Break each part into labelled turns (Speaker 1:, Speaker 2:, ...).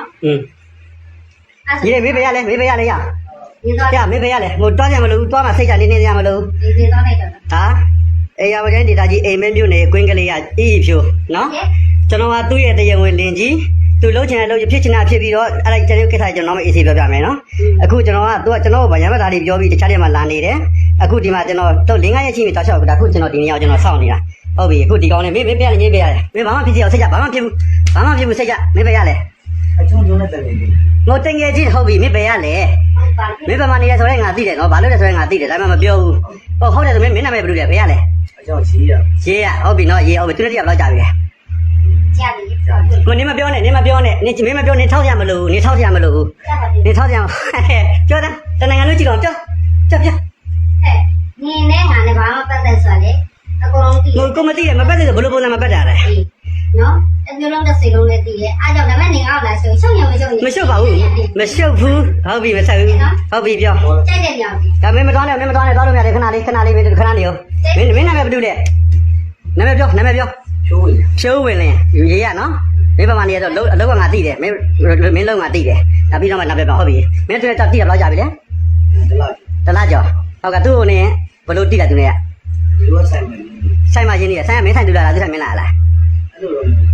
Speaker 1: နော်
Speaker 2: อืม
Speaker 1: အဲ့
Speaker 2: ညီလေးမေးပေးရလဲမေးပေးရလဲရ
Speaker 1: ဒီတော့
Speaker 2: ရမေးပေးရလဲဟိုတွားကြမလို့တွားမှစိတ်ချနေနေရမလို့
Speaker 1: ဒီဒီတော့လိုက်တော့
Speaker 2: ဟာအေးရပါတဲ့ဒေတာကြီးအိမ်မဲမြို့နယ်ကွင်းကလေးကအီးဖြိုနော်
Speaker 1: ဟဲ့
Speaker 2: ကျွန်တော်ကသူ့ရဲ့တရားဝင်လင်ကြီးသူလှုပ်ချင်တဲ့လှုပ်ဖြစ်ချင်တာဖြစ်ပြီးတော့အဲ့ဒါကျွန်တော်ကိစ္စကျွန်တော်မအေးစီပြောပြမယ်နော်အခုကျွန်တော်ကသူကကျွန်တော်ကဗရမ်းမသားလေးပြောပြီးတခြားတွေမှာလာနေတယ်အခုဒီမှာကျွန်တော်တော့လင်းကားရဲ့ချင်းပြီးတောက်လျှောက်ဒါအခုကျွန်တော်ဒီနေ့အောင်ကျွန်တော်စောင့်နေတာဟုတ်ပြီအခုဒီကောင်းလေးမေးမေးပြရလေမေးပြရလေမေးဘာမှဖြစ်စီအောင်စိတ်ကြဘာမှဖြစ်ဘူးဘာမှဖြစ်ဘူးစိတ်ကြမေးပြရလေ
Speaker 3: အချုံချုံနဲ့တက်နေတယ်
Speaker 2: ငိုတင်ငယ်ချင်းဟုတ်ပြီမေးပြရလေ
Speaker 1: ဟုတ်ပါပြီ
Speaker 2: မေးပါမနေရဆိုရင်ငါသိတယ်နော်ဘာလို့လဲဆိုရင်ငါသိတယ်ဒါမှမပြောဘူးဟုတ်ဟုတ်တယ်ဆိုမင်းမင်းနာမည်ဘယ်လိုလဲဘယ်ရလဲ
Speaker 3: အချုံရှိရ
Speaker 2: ရေးရဟုတ်ပြီနော်ရေးဟုတ်ပြီသူတို့တယောက်လောက်ကြာပြီလေ
Speaker 1: ကြာပြီဆိုတော့
Speaker 2: မနေမပြောနဲ့နေမပြောနဲ့နေမင်းမပြောနေထောက်ရမလို့နေထောက်ရမလို့
Speaker 1: ကြာပါပြီ
Speaker 2: နေထောက်ကြအောင်ပြောတာတနင်္ဂနွေကြည့်တော့ပြောပြောပြော
Speaker 1: ဟဲ့နင်းနဲ့ငါနဲ့ဘာမှပတ်သက်ဆိုလေအကုန်လုံးသိ
Speaker 2: ကိုကိုမသိတယ်မပတ်သေးဘလို့ပုံစံမပတ်တာလဲ
Speaker 1: နော်အ မျိုးလုံးတစ်စိလုံးနဲ့သိရဲ့အားကြောင့်ဒါမဲ့နေအောင်လာဆိုရှုံရမရှုံ
Speaker 2: မရှုပ်ပါဘူးမရှုပ်ဘူးဟုတ်ပြီမဆက်ဘူးဟုတ်ပြီပြော
Speaker 1: ကြိုက်တဲ့ညောင်
Speaker 2: ဒါမင်းမတော်နဲ့မင်းမတော်နဲ့တော်လို့ရတယ်ခဏလေးခဏလေးမင်းခဏနေရောမင်းမင်းနာမည်ဘာလို့လဲနာမည်ပြောနာမည်ပြော
Speaker 3: ချိုးရ
Speaker 2: ဖြိုးဝင်လင်းရေးရနော်မင်းဘာမှနေရတော့အလောက်ကငါသိတယ်မင်းမင်းလုံးငါသိတယ်ဒါပြီးတော့မှနာမည်ပြောဟုတ်ပြီမင်းတို့တက်တိရလောက်ကြပြီလေ
Speaker 3: တလား
Speaker 2: တလားကြောဟုတ်ကသူ့ကိုနေဘလို့တိတယ်သူနေက
Speaker 3: ဒီလိုဆိုင်မယ်
Speaker 2: ဆိုင်မှာရင်းနေဆိုင်ကမင်းဆိုင်တူလာလားသူဆိုင်မင်းလာလား
Speaker 3: အဲ့လိုတော့
Speaker 1: အ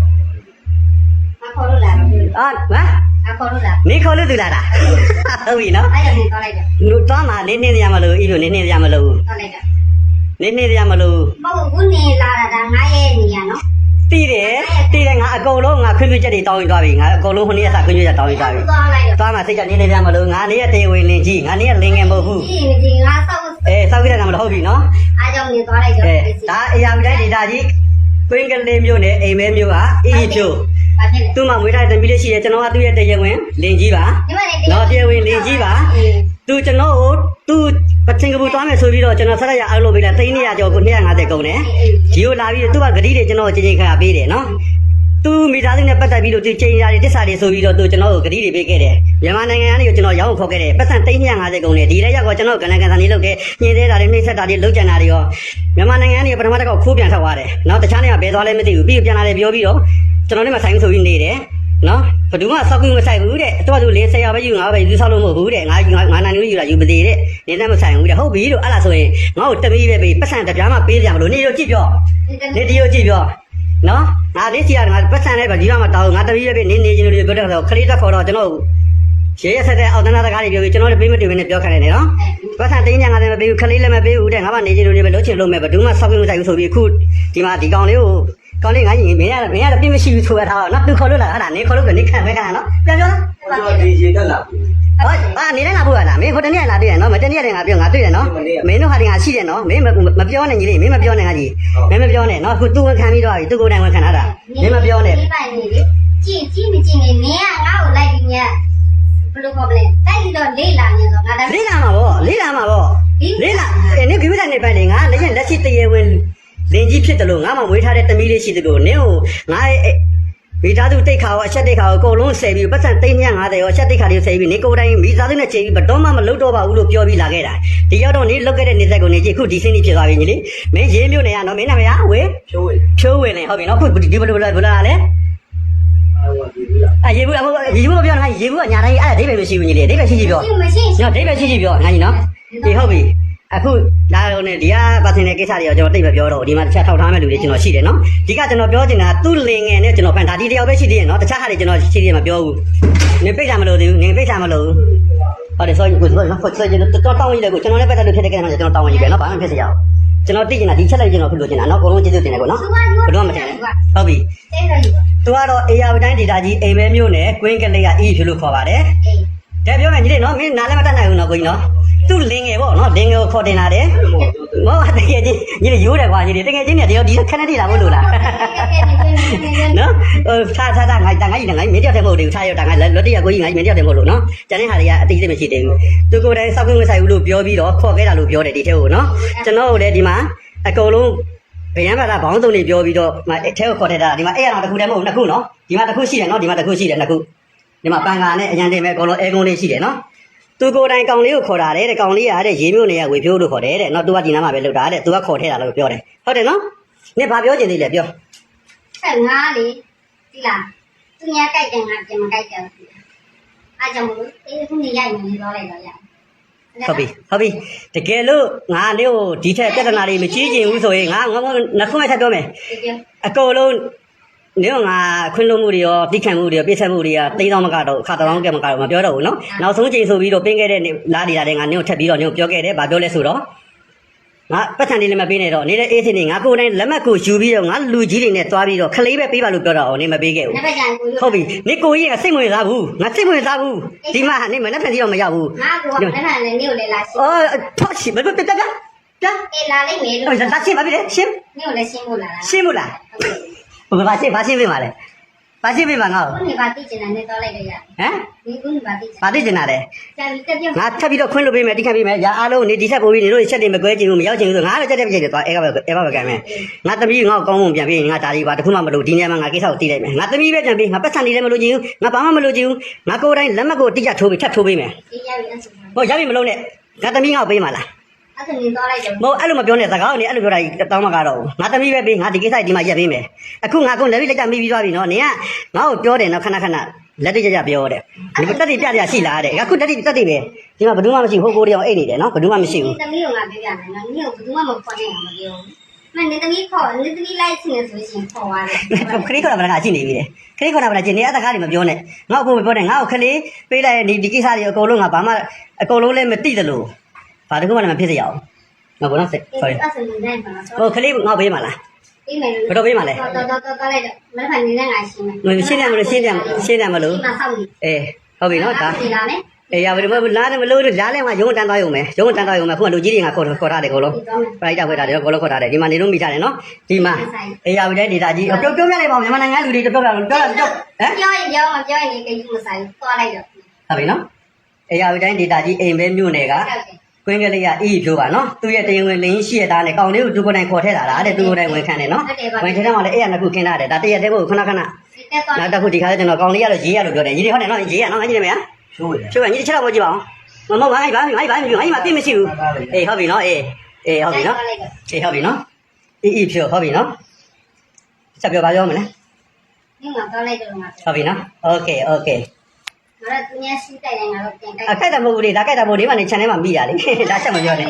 Speaker 1: ခေါ်လို့လာတော့
Speaker 2: အာဟမ်
Speaker 1: အခေါ်လို့လာ
Speaker 2: နေခေါ်လို့သူလာတာဟုတ်ပြီနော်
Speaker 1: အဲ့ဒါကိုတောင်းလိုက်တယ်
Speaker 2: လူသွားမှာနေနေရမလို့ဤလိုနေနေရမလို့
Speaker 1: တောင်းလိုက်တာ
Speaker 2: နေနေရမလို့
Speaker 1: မဟုတ်ဘူးနေလာတာဒါငါရဲ့နေရနော်
Speaker 2: တီးတယ်တီးတယ်ငါအကုန်လုံးငါခွင့်ပြုချက်တွေတောင်းရင်သွားပြီငါအကုန်လုံးဟိုနေ့ကစခွင့်ပြုချက်တောင်းရင်သွားပြီ
Speaker 1: တောင်းလိုက်တော့
Speaker 2: သွားမှာစိတ်ချနေနေရမလို့ငါနေရတေဝင်လင်ကြီးငါနေရလင်ငယ်မဟုတ်ဘူး
Speaker 1: ဒီဒီငါစောက်
Speaker 2: အဲစောက်ကြတဲ့ကမလို့ဟုတ်ပြီနော်
Speaker 1: အားကြောင့်နေသွားလိုက်တော့
Speaker 2: အဲဒါအရာမတိုင်းဒေတာကြီးကွင်းကလေးမျိုးနဲ့အိမ်မဲမျိုးကအီးဖြို
Speaker 1: ဘာဖြစ်လဲ
Speaker 2: သူ့မှာမွေးထားတဲ့တမီးလေးရှိတယ်ကျွန်တော်ကသူ့ရဲ့တရားဝင်လင်ကြီးပါ
Speaker 1: ဒီမှာနေ
Speaker 2: နော်တရားဝင်လင်ကြီးပါသူကျွန်တော်ကိုသူပချင်းကပူသွားမယ်ဆိုပြီးတော့ကျွန်တော်ဆက်ရရအောင်လုပ်ပေးလိုက်300ကျော်ကို250ကုန်တယ်ဒီကိုလာပြီးသူကဂတိတွေကျွန်တော်ချိန်ချိန်ခါပေးတယ်နော်သူမိသားစုနဲ့ပတ်သက်ပြီးတော့သူချိန်ရာတွေတစ္ဆာတွေဆိုပြီးတော့သူကျွန်တော်ကိုဂတိတွေပေးခဲ့တယ်မြန်မာနိုင်ငံကနေကျွန်တော်ရောင်းဖို့ခေါ်ခဲ့တယ်ပတ်စံ350ကုန်တယ်ဒီလည်းရောက်တော့ကျွန်တော်ကနန်ကန်ဆန်လေးလုပ်ခဲ့ညင်သေးတာတွေနှိမ့်ဆက်တာတွေလုပ်ကြံတာတွေရောမြန်မာနိုင်ငံကနေပထမတစ်ခေါက်ခိုးပြန်ထွက်သွားတယ်နော်တခြားနေရာဘယ်သွားလဲမသိဘူးပြီးပြန်လာတယ်ပြောပြီးတော့ ကျွန်တော်နဲ့မဆိုင်ဘူးဆိုပြီးနေတယ်နော်ဘယ်သူမှစောက်ကူမဆိုင်ဘူးတဲ့တော်သူလေးဆရာပဲယူငါပဲယူဆောက်လို့မဟုတ်ဘူးတဲ့ငါငါငါနာနေလို့ယူလာယူမသေးတဲ့နေနဲ့မဆိုင်ဘူးတဲ့ဟုတ်ပြီလို့အဲ့လားဆိုရင်ငါ့ကိုတမီးပဲပေးပတ်စံတပြားမှပေးကြမလို့နေတော့ကြည့်ပြောနေတရောကြည့်ပြောနော်ငါလေးစီကငါပတ်စံလေးပဲဒီမှာတောင်းငါတမီးပဲပေးနေနေချင်းလို့ပြောတဲ့ဆိုခလေးတက်ခေါ်တော့ကျွန်တော်ရေရဆက်တဲ့အောက်တန်းတကားတွေပြောပြီးကျွန်တော်လည်းပေးမတူဘဲနဲ့ပြောခိုင်းနေတယ်နော်ပတ်စံတင်းညာငါလည်းမပေးဘူးခလေးလည်းမပေးဘူးတဲ့ငါမှနေချင်းလို့ပဲလုံးချင်လို့မဲ့ဘယ်သူမှစောက်ကူမဆိုင်ဘူးဆိုပြီးအခုဒီမှာဒီကောင်လေးကို ကောင်းလေးငါရင်မင်းရမင်းရတော့ပြင်းမရှိဘူးဆိုရတာနော်သူခေါ်လို့လားအဲ့ဒါနေခေါ်လို့ကနေခံပဲခံနော်ပြန်ပြောလား
Speaker 3: ကျွန်တော်ဒီရေတက်လာပြီ
Speaker 2: ဟောအာနေလိုက်လာဖို့ရလားမင်းဟိုတနေ့လာတွေ့ရနော်မတနေ့တည်းငါပြောငါတွေ့ရနော်မင်းတို့ဟာဒီငါရှိတယ်နော်မင်းမပြောနဲ့ညီလေးမင်းမပြောနဲ့ငါကြီးမင်းမပြောနဲ့နော်အခုသူ့ဝန်ခံပြီးတော့ပြီသူ့ကိုယ်တိုင်ဝန်ခံထားတာမင်းမပြောနဲ့
Speaker 1: ဒီပိုင်နေလေကြည့်ကြည့်မကြည့်နေနင်းကငါ့ကိုလိုက်ပြီးမြတ်ဘယ်လိုခေါ်မလဲတိုက်ပြီးတော့လေးလာနေတော့ငါဒါ
Speaker 2: လေးလာမှာဗောလေးလာမှာဗောလေးလာအဲနေကိဝိဒနေပိုင်နေငါလည်းရင်လက်ရှိတရေဝင် လင်ကြီးဖြစ်တယ်လို့ငါမှဝေးထားတဲ့တမီးလေးရှိတယ်လို့နင်းကိုငါရဲ့မိသားစုတိတ်ခါရောအချက်တိတ်ခါရောအကုန်လုံးဆယ်ပြီးပတ်စံ350ရောအချက်တိတ်ခါတွေဆယ်ပြီးနေကိုယ်တိုင်မိသားစုနဲ့ချိန်ပြီးဘတော်မှမလုပ်တော့ပါဘူးလို့ပြောပြီးလာခဲ့တာဒီရောက်တော့နေလုတ်ခဲ့တဲ့နေဆက်ကိုနေကြည့်အခုဒီစင်းကြီးဖြစ်သွားပြီညီလေးမင်းရေးမျိုးနေရနော်မင်းနာမည်ကဝေး
Speaker 3: ချိုးရ
Speaker 2: ဖြိုးဝင်နေဟုတ်ပြီနော်ခုဒီဘလိုဘလိုဘလိုလဲ
Speaker 3: အာဝဒီဘူးလား
Speaker 2: အဲရေဘူးအခုရေဘူးပြောငါရေဘူးကညာတိုင်းအဲ့ဒါဒိဗယ်မရှိဘူးညီလေးဒိဗယ်ရှိရှိပြော
Speaker 1: ကြည့်မရှိ
Speaker 2: ညဒိဗယ်ရှိရှိပြောငါကြီးနော်ဒီဟုတ်ပြီ အခုလာတော့နေဒီကပါစင်တဲ့ကိစ္စတွေရောကျွန်တော်တိတ်မပြောတော့ဒီမှာတစ်ချက်ထောက်ထားမဲ့လူတွေကျွန်တော်ရှိတယ်နော်ဒီကကျွန်တော်ပြောချင်တာသူ့လင်ငယ်နဲ့ကျွန်တော်ဖန်ဒါဒီတယောက်ပဲရှိသေးတယ်နော်တခြားဟာတွေကျွန်တော်ရှိသေးတယ်မပြောဘူးနေပိတ်တာမလို့သေးဘူးနေပိတ်တာမလို့ဟုတ်တယ်ဆိုရင်ကိုဆိုတော့ဆိုရင်တော့တောင်းရည်လေကိုကျွန်တော်လည်းပတ်သက်လို့ဖြစ်တဲ့ကိစ္စမှာကျွန်တော်တောင်းရည်ပဲနော်ဘာမှဖြစ်စရာကျွန်တော်သိချင်တာဒီချက်လိုက်ကျွန်တော်ဖြစ်လို့ချင်တာနော်အကုန်လုံးကျေးဇူးတင်တယ်ကိုနော်
Speaker 1: သူက
Speaker 2: ဘယ်တော့မှမတင်ဘူးဟုတ်ပြီ
Speaker 1: တဲ့တော့ယူ
Speaker 2: သူကတော့အေယာဝတိုင်းဒေတာကြီးအိမ်မဲမျိုးနဲ့ကွင်းကလေးကအီးဖြလို့ခေါ်ပါတယ်
Speaker 1: အေး။
Speaker 2: ဒါပြောမယ်ညီလေးနော်မင်းနားလည်းမတတ်နိုင်ဘူးနော်ကိုကြီးနော်။ သူ့လင်ငယ်ပေါ့နော်လင်ငယ်ကိုခေါ်တင်လာတယ်
Speaker 3: အဲ့လိုမဟုတ်ဘူး
Speaker 2: ။မောတကယ်ချင်းညီလေးရိုးတယ်ကွာညီလေးတကယ်ချင်းเนี่ยတယောက်ဒီခဏတည်းလာဖို့လို့လား။နော်ဟိုထားထားထားငါတန်ငါကြီးငါမင်းတယောက်တည်းမဟုတ်ဘူးထားရတာငါလွတ်တရကိုကြီးငါမင်းတယောက်တည်းမဟုတ်လို့နော်။ကျန်တဲ့ဟာတွေကအတိအကျမရှိသေးဘူး။သူကိုယ်တိုင်စောက်ခွင့်မဆိုင်ဘူးလို့ပြောပြီးတော့ခေါ်ခဲ့တာလို့ပြောတယ်ဒီထဲကိုနော်။ကျွန်တော်တို့လည်းဒီမှာအကုန်လုံးဗယံဘာသာဘောင်းသုံးတွေပြောပြီးတော့ဒီမှာအဲထဲကိုခေါ်ထည့်တာဒီမှာအဲ့ရအောင်တစ်ခုတည်းမဟုတ်ဘူးနှစ်ခုနော်ဒီမှာတစ်ခုရှိတယ်နော်ဒီမှာတစ်ခုရှိတယ်နှစ်ခုဒီမှာပန်ကာနဲ့အရန်တင်မဲ့အကုန်လုံးအဲကုန်းလေးရှိတယ်နော် သူကိုယ်တိုင်ကောင်လေးကိုခေါ်တာတဲ့တဲ့ကောင်လေးကတဲ့ရေမျိုးနေရဝေဖြိုးလို့ခေါ်တယ်တဲ့နော်သူကဒီနားမှာပဲလောက်တာတဲ့သူကခေါ်ထဲတာလို့ပြောတယ်ဟုတ်တယ်နော်နင်ဘာပြောချင်သေးလဲပြော
Speaker 1: ဆက်ငါလေဒီလားသူသူများကြိုက်တယ်ငါပြန်မကြိုက်တယ်အားကြောင့်မလို့အေးခုနေရိုက်နေတော့လိုက်တော့ရ
Speaker 2: ဟုတ်ပြီဟုတ်ပြီတကယ်လို့ငါနေကိုဒီထက်ပြဿနာတွေမကြီးကျင်ဘူးဆိုရင်ငါငါနှစ်ခုမှထပ်ပြောမယ်
Speaker 1: ဒီပြော
Speaker 2: အကုန်လုံး နင်းကငါခွင့်လွှတ်မှုတွေရောပြစ်ခံမှုတွေရောပြစ်ဆက်မှုတွေကတိန်းတော့မကတော့ခါတောင်းကဲမကတော့မပြောတော့ဘူးနော်နောက်ဆုံးချိန်ဆိုပြီးတော့ပင်းခဲ့တဲ့လာဒီလာတဲ့ငါနင်းကိုထပ်ပြီးတော့နင်းကိုပြောခဲ့တယ်ဘာပြောလဲဆိုတော့ငါပတ်စံလေးလည်းမပေးနဲ့တော့နေတဲ့အေးစင်းနေငါကိုယ်တိုင်လက်မှတ်ကိုယူပြီးတော့ငါလူကြီးတွေနဲ့သွားပြီးတော့ခလေးပဲပေးပါလို့ပြောတာအောင်နေမပေးခဲ့ဘူးဟုတ်ပြီနေကိုကြီးကစိတ်ဝင်စားဘူးငါစိတ်ဝင်စားဘူးဒီမှာနေမနဲ့ဖန်စီတော့မရဘူး
Speaker 1: ငါကလက်မှတ်လည်းနေကိုလည်းလာရှိ
Speaker 2: အော်ထောက်ရှိမလို့တက်တက်တက်
Speaker 1: အေးလာလိမ့်မယ်လို့
Speaker 2: ဒါရှင်းပါပြီလေရှင်း
Speaker 1: နေကိုလည်းရှင်းဖို့လာ
Speaker 2: ရှင်းဖို့လာ ဘယ်ဘာရှင်းဘာရှင်းပေးပါလဲဘာရှင်းပေးပါငါ့ကို
Speaker 1: ခုနေပါသိချင်တယ်နေတော့လိုက်တော့ရ
Speaker 2: ဟမ်
Speaker 1: ဒီခုနေပါသိချင်
Speaker 2: ဘာသိကျင်တာလဲ
Speaker 1: ကြာပြီတက်ပြော
Speaker 2: ငါထပ်ပြီးတော့ခွင့်လို့ပေးမယ်တိခတ်ပေးမယ်ရာအားလုံးနေဒီထက်ပိုပြီးနေလို့ချက်တွေမကွဲချင်ဘူးမရောက်ချင်ဘူးဆိုငါလည်းချက်တဲ့ပြည့်တယ်သွားအဲကပဲအဲကပဲကမ်းမယ်ငါသမီးငါ့ကိုကောင်းမွန်ပြန်ပေးငါဒါလေးပါတခုမှမလို့ဒီနေရာမှာငါကိစ္စကိုတီးလိုက်မယ်ငါသမီးပဲပြန်ပေးငါပတ်စံနေလည်းမလို့ချင်ဘူးငါဘာမှမလို့ချင်ဘူးငါကိုယ်တိုင်လက်မှတ်ကိုတိကျထိုးပြီးထပ်ထိုးပေးမယ်
Speaker 1: ဒီရပြီအဆူ
Speaker 2: ဟိုရပြီမလို့နဲ့ငါသမီးငါ့ကိုပေးမှာလား
Speaker 1: အဲ့ဒါနေတော့လိုက်တယ်
Speaker 2: မဟုတ်အဲ့လိုမပြောနဲ့စကားကိုနေအဲ့လိုပြောတာတောင်းမကတော့ငါသမီးပဲပေးငါဒီကိစ္စဒီမှာရက်ပေးမယ်အခုငါကုန်လက်ပြီးလက်ကြမိပြီးသွားပြီနော်နင်ကငါ့ကိုပြောတယ်နော်ခဏခဏလက်တိကျကျပြောတယ်ဒီတက်တိပြပြရှိလားတဲ့အခုတက်တိတက်တိပဲဒီမှာဘယ်သူမှမရှိဘူးဟိုကိုတယောက်အိတ်နေတယ်နော်ဘယ်သူမှမရှိဘူး
Speaker 1: ဒီသမီးကငါပြောပြမယ်နော်နေကိုဘယ်သူမှမခေါ်နိုင်အောင်မပြောမနေသမီးခေါ်နေသမီးလိုက်ချင်ဆိုရှင်ခေါ်ရတယ်
Speaker 2: ခရီးခေါ်တာဗလားရှိနေပြီလေခရီးခေါ်တာဗလားကျင်နေအတကားတွေမပြောနဲ့ငါ့ကိုမပြောနဲ့ငါ့ကိုခလေးပေးလိုက်ဒီဒီကိစ္စတွေအကုန်လုံးငါဘာမှအကုန်လုံးလည်းမသိသလို ဘာတခုမှလည်းမဖြစ်စေရအောင်ငါဘောနော် sorry
Speaker 1: အဲ့ဒါနေနိုင်ပါလား
Speaker 2: ဟိုခလေးငါ့ပေးမှာလား
Speaker 1: ပြီးမယ်
Speaker 2: ဘယ်တော့ပေးမှာလဲ
Speaker 1: တော့တော့တော့တော့လိုက်တော့မနေ့ကနေနဲ့ငါရှင်းမယ်
Speaker 2: ရှင်းတယ်မလို့ရှင်းတယ်ရှင်းတယ်မလို့
Speaker 1: ဒီမှာဆောက်နေ
Speaker 2: အေးဟုတ်ပြီနော်ဒါ
Speaker 1: ဒီလာမယ်
Speaker 2: အေးရပါပြီမဟုတ်လားတယ်မလို့လားလဲမှာရုံးတန်းသွားရုံပဲရုံးတန်းသွားရုံပဲခုကလူကြီးတွေကခေါ်ခေါ်ထားတယ်ကိုလုံး
Speaker 1: ဒီတော့မယ်
Speaker 2: ပရိုက်တာခွဲထားတယ်ကိုလုံးခေါ်ထားတယ်ဒီမှာနေလို့မိထားတယ်နော်ဒီမှာအေးရပြီတဲ့ဒေတာကြီးပြောပြောပြလိုက်ပါဦးမြန်မာနိုင်ငံလူတွေပြောပြပြောပြောပြောဟမ်
Speaker 1: ပြောရင်ပြောမပြောရင်ဒီကိစ္စမဆိုင်သွားလိုက်တော့
Speaker 2: ဟုတ်ပြီနော်အေးရပြီတိုင်းဒေတာကြီးအိမ်ပဲမြို့နယ်က
Speaker 1: ဟုတ် ကဲ့
Speaker 2: ကွင်းကလေးကအေးဖြိုးပါနော်သူ့ရဲ့တင်ဝင်လင်းရှိရတာနဲ့ကောင်လေးကိုသူကိုယ်တိုင်ခေါ်ထဲလာတာတဲ့သူကိုယ်တိုင်ဝင်ခံတယ်နော်ဝင်ထဲမှာလည်းအဲ့ရနှစ်ခုခင်းထားတယ်ဒါတရက်တည်းကိုခဏခဏ
Speaker 1: ဒီတက်သွား
Speaker 2: နောက်တစ်ခုဒီခါကျကျွန်တော်ကောင်လေးကတော့ရေးရလို့ပြောတယ်ရေးတယ်ဟုတ်တယ်နော်ရေးရနော်ငါကြည့်နေမလား
Speaker 3: ချိုးရ
Speaker 2: ချိုးကညီတစ်ချက်တော့ကြည့်ပါအောင်မမဘာဘာဘာဘာဘာဘာဘာမပြည့်မရှိဘူးအေးဟုတ်ပြီနော်အေးအေးဟုတ်ပြီနော်
Speaker 1: လိုက်တော့
Speaker 2: အေးဟုတ်ပြီနော်အေးအေးဖြိုးဟုတ်ပြီနော်ဆက်ပြောပါပြောမလဲ
Speaker 1: ဒီမှာတော့လိုက်တော့ငါ
Speaker 2: ဟုတ်ပြီနော်โอเคโอเค
Speaker 1: ငါ တို့သူများရှိတိုက်တယ်ငါတို့ပြန်တိုက်
Speaker 2: အခိုက်တာမဟုတ်ဘူးလေဒါခိုက်တာမဟုတ်ဒီမှာနေ channel မှာမိတာလေဒါချက်မပြောနဲ့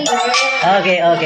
Speaker 2: โอเคโอเค